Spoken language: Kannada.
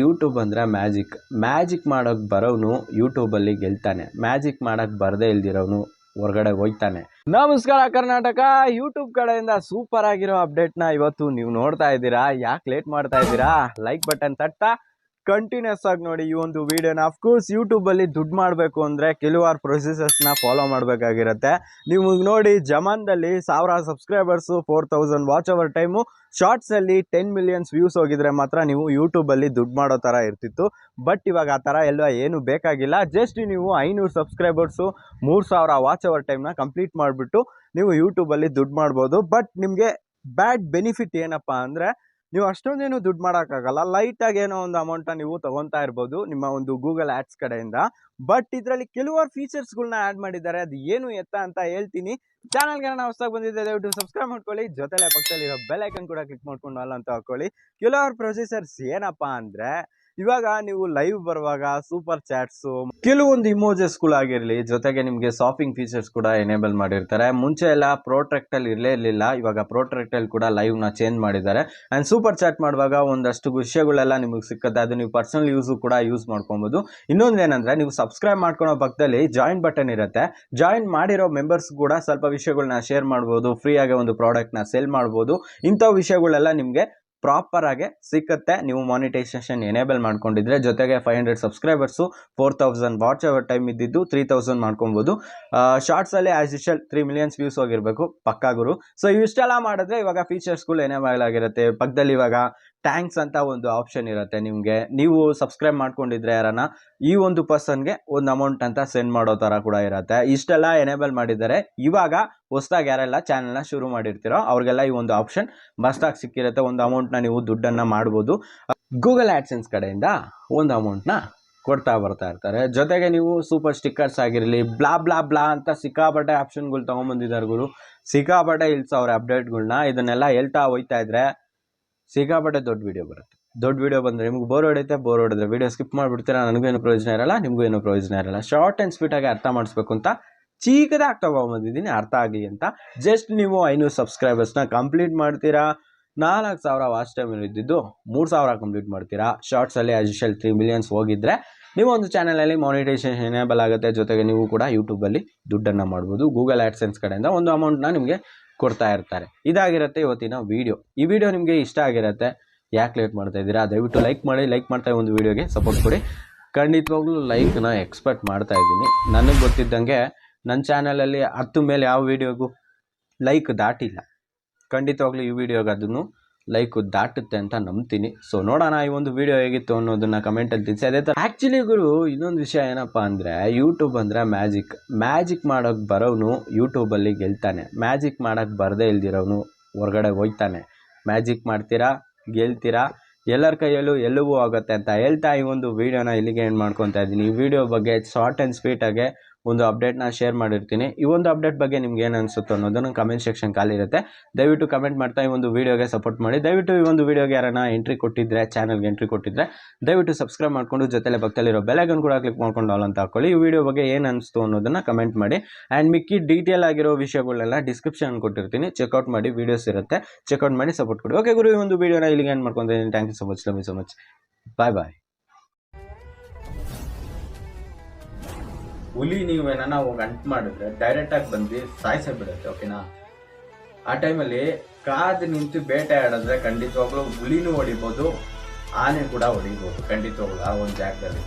ಯೂಟ್ಯೂಬ್ ಅಂದರೆ ಮ್ಯಾಜಿಕ್ ಮ್ಯಾಜಿಕ್ ಮಾಡೋಕ್ಕೆ ಬರೋನು ಯೂಟ್ಯೂಬಲ್ಲಿ ಗೆಲ್ತಾನೆ. ಮ್ಯಾಜಿಕ್ ಮಾಡೋಕ್ಕೆ ಬರದೇ ಇಲ್ದಿರೋನು ಹೊರಗಡೆ ಹೋಗ್ತಾನೆ. ನಮಸ್ಕಾರ ಕರ್ನಾಟಕ. ಯೂಟ್ಯೂಬ್ ಕಡೆಯಿಂದ ಸೂಪರ್ ಆಗಿರೋ ಅಪ್ಡೇಟ್ನ ಇವತ್ತು ನೀವು ನೋಡ್ತಾ ಇದ್ದೀರಾ? ಯಾಕೆ ಲೇಟ್ ಮಾಡ್ತಾ ಇದ್ದೀರಾ? Like button ತಟ್ತಾ. ಕಂಟಿನ್ಯೂಸ್ ಆಗಿ ನೋಡಿ ಈ ಒಂದು ವಿಡಿಯೋನ ಅಫ್ಕೋರ್ಸ್ ಯೂಟ್ಯೂಬಲ್ಲಿ ದುಡ್ಡು ಮಾಡಬೇಕು ಅಂದರೆ ಕೆಲವಾರು ಪ್ರೊಸೆಸಸ್ನ ಫಾಲೋ ಮಾಡಬೇಕಾಗಿರುತ್ತೆ. ನೀವು ನೋಡಿ, ಜಮಾನ್ದಲ್ಲಿ ಸಾವಿರ subscribers four thousand watch hour time ಶಾರ್ಟ್ಸಲ್ಲಿ ten millions views ಹೋಗಿದ್ರೆ ಮಾತ್ರ ನೀವು ಯೂಟ್ಯೂಬಲ್ಲಿ ದುಡ್ಡು ಮಾಡೋ ಥರ ಇರ್ತಿತ್ತು. ಬಟ್ ಇವಾಗ ಆ ಥರ ಎಲ್ಲ ಏನು ಬೇಕಾಗಿಲ್ಲ. ಜಸ್ಟ್ ನೀವು ಐನೂರು ಸಬ್ಸ್ಕ್ರೈಬರ್ಸು ಮೂರು ಸಾವಿರ ವಾಚ್ ಅವರ್ ಟೈಮ್ನ ಕಂಪ್ಲೀಟ್ ಮಾಡಿಬಿಟ್ಟು ನೀವು ಯೂಟ್ಯೂಬಲ್ಲಿ ದುಡ್ಡು ಮಾಡ್ಬೋದು. ಬಟ್ ನಿಮಗೆ ಬ್ಯಾಡ್ ಬೆನಿಫಿಟ್ ಏನಪ್ಪ ಅಂದರೆ ನೀವು ಅಷ್ಟೊಂದೇನು ದುಡ್ಡು ಮಾಡೋಕ್ಕಾಗಲ್ಲ. ಲೈಟಾಗಿ ಏನೋ ಒಂದು ಅಮೌಂಟನ್ನ ನೀವು ತೊಗೊತಾ ಇರ್ಬೋದು ನಿಮ್ಮ ಒಂದು ಗೂಗಲ್ ಆ್ಯಡ್ಸ್ ಕಡೆಯಿಂದ. ಬಟ್ ಇದರಲ್ಲಿ ಕೆಲವಾರು ಫೀಚರ್ಸ್ಗಳನ್ನ ಆ್ಯಡ್ ಮಾಡಿದ್ದಾರೆ. ಅದು ಏನು ಎತ್ತ ಅಂತ ಹೇಳ್ತೀನಿ. ಚಾನಲ್ಗೆ ನಾನು ಹೊಸದಾಗಿ ಬಂದಿದ್ದೆ, ದಯವಿಟ್ಟು ಸಬ್ಸ್ಕ್ರೈಬ್ ಮಾಡ್ಕೊಳ್ಳಿ. ಜೊತೆಲೆ ಪಕ್ಕದಲ್ಲಿರೋ ಬೆಲ್ ಐಕನ್ ಕೂಡ ಕ್ಲಿಕ್ ಮಾಡ್ಕೊಂಡು ಅಲ್ಲ ಅಂತ ಹಾಕೊಳ್ಳಿ. ಕೆಲವಾರು ಪ್ರೊಸೆಸರ್ಸ್ ಏನಪ್ಪ ಅಂದರೆ ಇವಾಗ ನೀವು ಲೈವ್ ಬರುವಾಗ ಸೂಪರ್ ಚಾಟ್ಸು ಕೆಲವೊಂದು ಇಮೋಜಸ್ಗಳಾಗಿರಲಿ ಜೊತೆಗೆ ನಿಮಗೆ ಸಾಫಿಂಗ್ ಫೀಚರ್ಸ್ ಕೂಡ ಎನೇಬಲ್ ಮಾಡಿರ್ತಾರೆ. ಮುಂಚೆ ಎಲ್ಲ ಪ್ರೋಟ್ರೆಕ್ಟಲ್ಲಿ ಇರಲೇ ಇರಲಿಲ್ಲ, ಇವಾಗ ಪ್ರೋಟ್ರೆಕ್ಟಲ್ಲಿ ಕೂಡ ಲೈವ್ನ ಚೇಂಜ್ ಮಾಡಿದ್ದಾರೆ. ಆ್ಯಂಡ್ ಸೂಪರ್ ಚಾಟ್ ಮಾಡುವಾಗ ಒಂದಷ್ಟು ವಿಷಯಗಳೆಲ್ಲ ನಿಮಗೆ ಸಿಕ್ಕತ್ತೆ, ಅದು ನೀವು ಪರ್ಸನಲ್ ಯೂಸ್ ಕೂಡ ಯೂಸ್ ಮಾಡ್ಕೊಬೋದು. ಇನ್ನೊಂದು ಏನಂದ್ರೆ, ನೀವು ಸಬ್ಸ್ಕ್ರೈಬ್ ಮಾಡ್ಕೊಳೋ ಪಕ್ಕದಲ್ಲಿ ಜಾಯಿನ್ ಬಟನ್ ಇರುತ್ತೆ. ಜಾಯಿನ್ ಮಾಡಿರೋ ಮೆಂಬರ್ಸ್ ಕೂಡ ಸ್ವಲ್ಪ ವಿಷಯಗಳನ್ನ ಶೇರ್ ಮಾಡ್ಬೋದು ಫ್ರೀಯಾಗಿ ಒಂದು ಪ್ರಾಡಕ್ಟ್ನ ಸೆಲ್ ಮಾಡಬಹುದು ಇಂಥ ವಿಷಯಗಳೆಲ್ಲ ನಿಮಗೆ ಪ್ರಾಪರ್ ಆಗಿ ಸಿಕ್ಕತ್ತೆ. ನೀವು ಮಾನಿಟೈಸೇಷನ್ ಎನೇಬಲ್ ಮಾಡ್ಕೊಂಡಿದ್ರೆ ಜೊತೆಗೆ five hundred subscribers four thousand watch hour time ಇದ್ದಿದ್ದು ತ್ರೀ ತೌಸಂಡ್ ಮಾಡ್ಕೊಬೋದು. ಶಾರ್ಟ್ಸಲ್ಲಿ as usual three millions views ಹೋಗಿರಬೇಕು, ಪಕ್ಕಾ ಗುರು. ಸೊ ಇವಿಷ್ಟೆಲ್ಲ ಮಾಡಿದ್ರೆ ಇವಾಗ ಫೀಚರ್ಸ್ಗಳು ಎನೇಬಲ್ ಆಗಿರುತ್ತೆ. ಪಕ್ಕದಲ್ಲಿ ಇವಾಗ ಟ್ಯಾಂಕ್ಸ್ ಅಂತ ಒಂದು ಆಪ್ಷನ್ ಇರುತ್ತೆ ನಿಮಗೆ. ನೀವು ಸಬ್ಸ್ಕ್ರೈಬ್ ಮಾಡ್ಕೊಂಡಿದ್ರೆ ಯಾರನ್ನ, ಈ ಒಂದು ಪರ್ಸನ್ಗೆ ಒಂದು ಅಮೌಂಟ್ ಅಂತ ಸೆಂಡ್ ಮಾಡೋ ಥರ ಕೂಡ ಇರುತ್ತೆ. ಇಷ್ಟೆಲ್ಲ ಎನೇಬಲ್ ಮಾಡಿದ್ದಾರೆ. ಇವಾಗ ಹೊಸ್ದಾಗಿ ಯಾರೆಲ್ಲ ಚಾನಲ್ನ ಶುರು ಮಾಡಿರ್ತೀರೋ ಅವ್ರಿಗೆಲ್ಲ ಈ ಒಂದು ಆಪ್ಷನ್ ಮಸ್ತಾಗಿ ಸಿಕ್ಕಿರುತ್ತೆ. ಒಂದು ಅಮೌಂಟ್ನ ನೀವು ದುಡ್ಡನ್ನು ಮಾಡ್ಬೋದು. ಗೂಗಲ್ ಆ್ಯಡ್ಸೆನ್ಸ್ ಕಡೆಯಿಂದ ಒಂದು ಅಮೌಂಟ್ನ ಕೊಡ್ತಾ ಬರ್ತಾ ಇರ್ತಾರೆ. ಜೊತೆಗೆ ನೀವು ಸೂಪರ್ ಸ್ಟಿಕ್ಕರ್ಸ್ ಆಗಿರಲಿ, ಬ್ಲಾ ಬ್ಲಾ ಬ್ಲಾ ಅಂತ ಸಿಕ್ಕಾಪಟ್ಟೆ ಆಪ್ಷನ್ಗಳು ತೊಗೊಂಬಂದಿದ್ದಾರೆ ಗುರು. ಸಿಕ್ಕಾಪಟ್ಟೆ ಇಲ್ಸವ್ರೆ ಅಪ್ಡೇಟ್ಗಳನ್ನ ಇದನ್ನೆಲ್ಲ ಹೇಳ್ತಾ ಹೋಯ್ತಾ ಇದ್ರೆ ಸಿಕ್ಕಾಪಟ್ಟೆ ದೊಡ್ಡ ವಿಡಿಯೋ ಬರುತ್ತೆ. ದೊಡ್ಡ ವಿಡಿಯೋ ಬಂದರೆ ನಿಮ್ಗೆ ಬೋರ್ ಹೊಡೆಯುತ್ತೆ ಬೋರ್ ಹೊಡೆದ್ರೆ ವಿಡಿಯೋ ಸ್ಕಿಪ್ ಮಾಡಿಬಿಡ್ತೀರಾ, ನನಗೂ ಏನು ಪ್ರಯೋಜನ ಇರಲ್ಲ, ನಿಮಗೂ ಏನು ಪ್ರಯೋಜನ ಇರಲ್ಲ. ಶಾರ್ಟ್ ಆ್ಯಂಡ್ ಸ್ವೀಟಾಗಿ ಅರ್ಥ ಮಾಡಿಸ್ಬೇಕು ಅಂತ ಚೀಕದಾಗಿ ತೊಗೊಂಬಂದಿದ್ದೀನಿ, ಅರ್ಥ ಆಗಲಿ ಅಂತ. ಜಸ್ಟ್ ನೀವು ಐನೂರು ಸಬ್ಸ್ಕ್ರೈಬರ್ಸ್ನ ಕಂಪ್ಲೀಟ್ ಮಾಡ್ತೀರಾ. ನಾಲ್ಕು ಸಾವಿರ ವಾಚ್ ಟೈಮ್ ಇದ್ದಿದ್ದು ಮೂರು ಸಾವಿರ ಕಂಪ್ಲೀಟ್ ಮಾಡ್ತೀರಾ. ಶಾರ್ಟ್ಸಲ್ಲಿ ಯೂಶಲ್ ತ್ರೀ ಮಿಲಿಯನ್ಸ್ ಹೋಗಿದ್ರೆ ನೀವು ಒಂದು ಚಾನಲಲ್ಲಿ ಮಾನಿಟೈಸೇಷನ್ ಎನೇಬಲ್ ಆಗುತ್ತೆ. ಜೊತೆಗೆ ನೀವು ಕೂಡ ಯೂಟ್ಯೂಬಲ್ಲಿ ದುಡ್ಡನ್ನು ಮಾಡ್ಬೋದು. ಗೂಗಲ್ ಆ್ಯಡ್ಸೆನ್ಸ್ ಕಡೆಯಿಂದ ಒಂದು ಅಮೌಂಟ್ನ ನಿಮಗೆ ಕೊಡ್ತಾ ಇರ್ತಾರೆ. ಇದಾಗಿರುತ್ತೆ ಇವತ್ತಿನ ವಿಡಿಯೋ ಈ ವಿಡಿಯೋ ನಿಮಗೆ ಇಷ್ಟ ಆಗಿರುತ್ತೆ, ಯಾಕೆ ಲೇಟ್ ಮಾಡ್ತಾ ಇದ್ದೀರಾ? ದಯವಿಟ್ಟು ಲೈಕ್ ಮಾಡಿ ಲೈಕ್ ಮಾಡ್ತಾ ಒಂದು ವಿಡಿಯೋಗೆ ಸಪೋರ್ಟ್ ಕೊಡಿ. ಖಂಡಿತವಾಗ್ಲೂ ಲೈಕ್ನ ಎಕ್ಸ್ಪೆಕ್ಟ್ ಮಾಡ್ತಾ ಇದ್ದೀನಿ. ನನಗೆ ಗೊತ್ತಿದ್ದಂಗೆ ನನ್ನ ಚಾನಲಲ್ಲಿ ಹತ್ತು ಮೇಲೆ ಯಾವ ವಿಡಿಯೋಗೂ ಲೈಕ್ ದಾಟಿಲ್ಲ. ಖಂಡಿತವಾಗ್ಲೂ ಈ ವಿಡಿಯೋಗೆ ಅದನ್ನು ಲೈಕ್ ದಾಟುತ್ತೆ ಅಂತ ನಂಬ್ತೀನಿ. ಸೊ ನೋಡೋಣ ಈ ಒಂದು ವಿಡಿಯೋ ಹೇಗಿತ್ತು ಅನ್ನೋದನ್ನ ಕಮೆಂಟಲ್ಲಿ ತಿಳಿಸಿ. ಅದೇ ಥರ ಆ್ಯಕ್ಚುಲಿ ಗುರು, ಇನ್ನೊಂದು ವಿಷಯ ಏನಪ್ಪ ಅಂದರೆ ಯೂಟ್ಯೂಬ್ ಅಂದರೆ ಮ್ಯಾಜಿಕ್ ಮ್ಯಾಜಿಕ್ ಮಾಡೋಕ್ಕೆ ಬರೋನು ಯೂಟ್ಯೂಬಲ್ಲಿ ಗೆಲ್ತಾನೆ. ಮ್ಯಾಜಿಕ್ ಮಾಡೋಕ್ಕೆ ಬರದೇ ಇಲ್ದಿರೋನು ಹೊರಗಡೆ ಹೋಯ್ತಾನೆ ಮ್ಯಾಜಿಕ್ ಮಾಡ್ತೀರಾ? ಗೆಲ್ತೀರಾ? ಎಲ್ಲರ ಕೈಯಲ್ಲೂ ಎಲ್ಲವೂ ಆಗುತ್ತೆ ಅಂತ ಹೇಳ್ತಾ ಈ ಒಂದು ವಿಡಿಯೋನ ಇಲ್ಲಿಗೆ ಏನು ಮಾಡ್ಕೊತಾ ಇದ್ದೀನಿ ಈ ವಿಡಿಯೋ ಬಗ್ಗೆ ಶಾರ್ಟ್ ಆ್ಯಂಡ್ ಸ್ವೀಟಾಗೆ ಒಂದು ಅಪ್ಡೇಟ್ನ ಶೇರ್ ಮಾಡಿರ್ತೀನಿ. ಈ ಒಂದು ಅಪ್ಡೇಟ್ ಬಗ್ಗೆ ನಿಮ್ಗೆ ಏನು ಅನಿಸುತ್ತೋ ಅನ್ನೋದನ್ನು ಕಮೆಂಟ್ ಸೆಕ್ಷನ್ ಖಾಲಿ ಇರುತ್ತೆ. ದಯವಿಟ್ಟು ಕಮೆಂಟ್ ಮಾಡ್ತಾ ಈ ಒಂದು ವೀಡಿಯೋಗೆ ಸಪೋರ್ಟ್ ಮಾಡಿ. ದಯವಿಟ್ಟು ಈ ಒಂದು ವೀಡಿಯೋಗೆ ಯಾರನ್ನ ಎಂಟ್ರಿ ಕೊಟ್ಟಿದ್ರೆ ಚಾನಲ್ಗೆ ಎಂಟ್ರಿ ಕೊಟ್ಟಿದ್ರೆ, ದಯವಿಟ್ಟು ಸಬ್ಸ್ಕ್ರೈಬ್ ಮಾಡಿಕೊಂಡು ಜೊತೆಲೆ ಪಕ್ಕದಲ್ಲಿರೋ ಬೆಲೆಗನ್ನು ಕೂಡ ಕ್ಲಿಕ್ ಮಾಡ್ಕೊಂಡು ಆಲ್ ಅಂತ ಹಾಕೊಳ್ಳಿ. ಈ ವಿಡಿಯೋ ಬಗ್ಗೆ ಏನು ಅನಿಸ್ತು ಅನ್ನೋದನ್ನು ಕಮೆಂಟ್ ಮಾಡಿ. ಆ್ಯಂಡ್ ಮಿಕ್ಕಿ ಡೀಟೇಲ್ ಆಗಿರೋ ವಿಷಯಗಳನ್ನೆಲ್ಲ ಡಿಸ್ಕ್ರಿಪ್ಷನ್ ಕೊಟ್ಟಿರ್ತೀನಿ. ಚೆಕ್ಔಟ್ ಮಾಡಿ ವೀಡಿಯೋಸ್ ಇರುತ್ತೆ. ಚೆಕ್ಔಟ್ ಮಾಡಿ ಸಪೋರ್ಟ್ ಕೊಡಿ. ಓಕೆ ಗುರು, ಈ ಒಂದು ವೀಡಿಯೋನ ಇಲ್ಲಿಗೆ ಏನು ಮಾಡ್ಕೊತೀನಿ. Thank you so much love you so much bye bye ಹುಲಿ ನೀವು ಏನಾನ ಹೋಗಿ ಅಂಟ್ ಮಾಡಿದ್ರೆ ಡೈರೆಕ್ಟ್ ಆಗಿ ಬಂದು ಸಾಯಿಸೇ ಬಿಡುತ್ತೆ ಓಕೆನಾ ಆ ಟೈಮಲ್ಲಿ ಕಾದು ನಿಂತು ಬೇಟೆ ಆಡಿದ್ರೆ ಖಂಡಿತವಾಗ್ಲೂ ಹುಲಿನೂ ಹೊಡಿಬೋದು, ಆನೆ ಕೂಡ ಹೊಡಿಬೋದು, ಖಂಡಿತವಾಗ್ಲೂ ಆ ಒಂದು ಜಾಗದಲ್ಲಿ.